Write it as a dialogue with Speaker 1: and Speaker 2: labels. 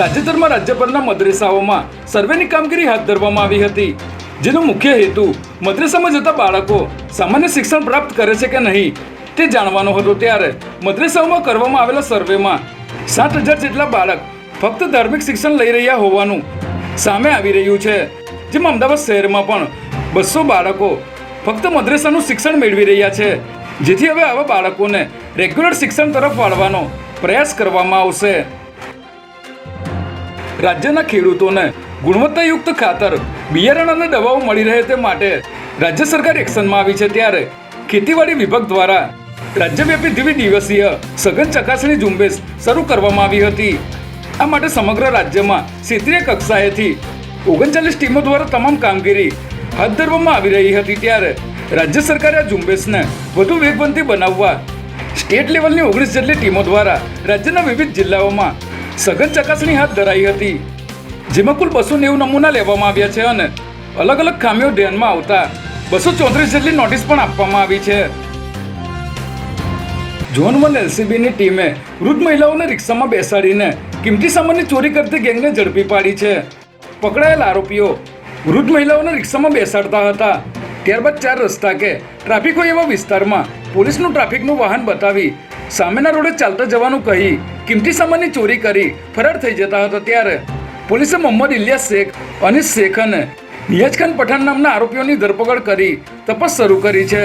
Speaker 1: તાજેતરમાં રાજ્યભરના મદ્રેસાઓમાં સર્વેની કામગીરી હાથ ધરવામાં આવી હતી. જેનો મુખ્ય હેતુ મદ્રેસામાં જતા બાળકો સામાન્ય શિક્ષણ પ્રાપ્ત કરે છે કે નહીં તે જાણવાનો હતો. ત્યારે મદ્રેસાઓમાં કરવામાં આવેલા સર્વેમાં સાત હજાર જેટલા બાળક ફક્ત ધાર્મિક શિક્ષણ લઈ રહ્યા હોવાનું સામે આવી રહ્યું છે. જેમાં અમદાવાદ શહેરમાં પણ બસો બાળકો ફક્ત મદ્રેસાનું શિક્ષણ મેળવી રહ્યા છે. જેથી હવે આવા બાળકોને રેગ્યુલર શિક્ષણ તરફ વાળવાનો પ્રયાસ કરવામાં આવશે. રાજ્યના ખેડૂતોને ગુણવત્તાયુક્ત ખાતર, બિયારણ અને દવાઓ મળી રહે તે માટે રાજ્ય સરકાર એક્શનમાં આવી છે ત્યારે ખેતીવાડી વિભાગ દ્વારા રાજ્યવ્યાપી દ્વિ દિવસીય સઘન ચકાસણી ઝુંબેશ શરૂ કરવામાં આવી હતી. આ માટે સમગ્ર રાજ્યમાં ક્ષેત્રીય કક્ષાએથી ઓગણચાલીસ ટીમો દ્વારા તમામ કામગીરી હાથ ધરવામાં આવી રહી હતી ત્યારે રાજ્ય સરકારે આ ઝુંબેશને વધુ વેગવંતી બનાવવા સ્ટેટ લેવલની ઓગણીસ જેટલી ટીમો દ્વારા રાજ્યના વિવિધ જિલ્લાઓમાં સઘન ચકાસણી હાથ ધરાઈ હતી. જેમાં કુલ બસો નેવું નમૂના લેવામાં આવ્યા છે અને અલગ અલગ ખામીઓ ધ્યાનમાં આવતા બસો ચોત્રીસ જેટલી નોટિસ પણ આપવામાં આવી છે. ઝોન વન એલસીબીની ટીમે વૃદ્ધ મહિલાઓને રિક્ષામાં બેસાડીને કિંમતી સામાનની ચોરી કરતી ગેંગને ઝડપી પાડી છે. પકડાયેલ આરોપીઓ વૃદ્ધ મહિલાઓને રિક્ષામાં બેસાડતા હતા. ત્યારબાદ ચાર રસ્તા કે ટ્રાફિક હોય એવા વિસ્તારમાં પોલીસનું ટ્રાફિકનું વાહન બતાવી સામેના રોડે ચાલતા જવાનું કહી કિંમતી સામાનની ચોરી કરી ફરાર થઈ જતા હતા ત્યારે પોલીસે મોહમ્મદ ઇલિયાસ શેખ અનીસ શેખ અને નિયાજ ખાન પઠાણ નામના આરોપીઓની ધરપકડ કરી તપાસ શરૂ કરી છે.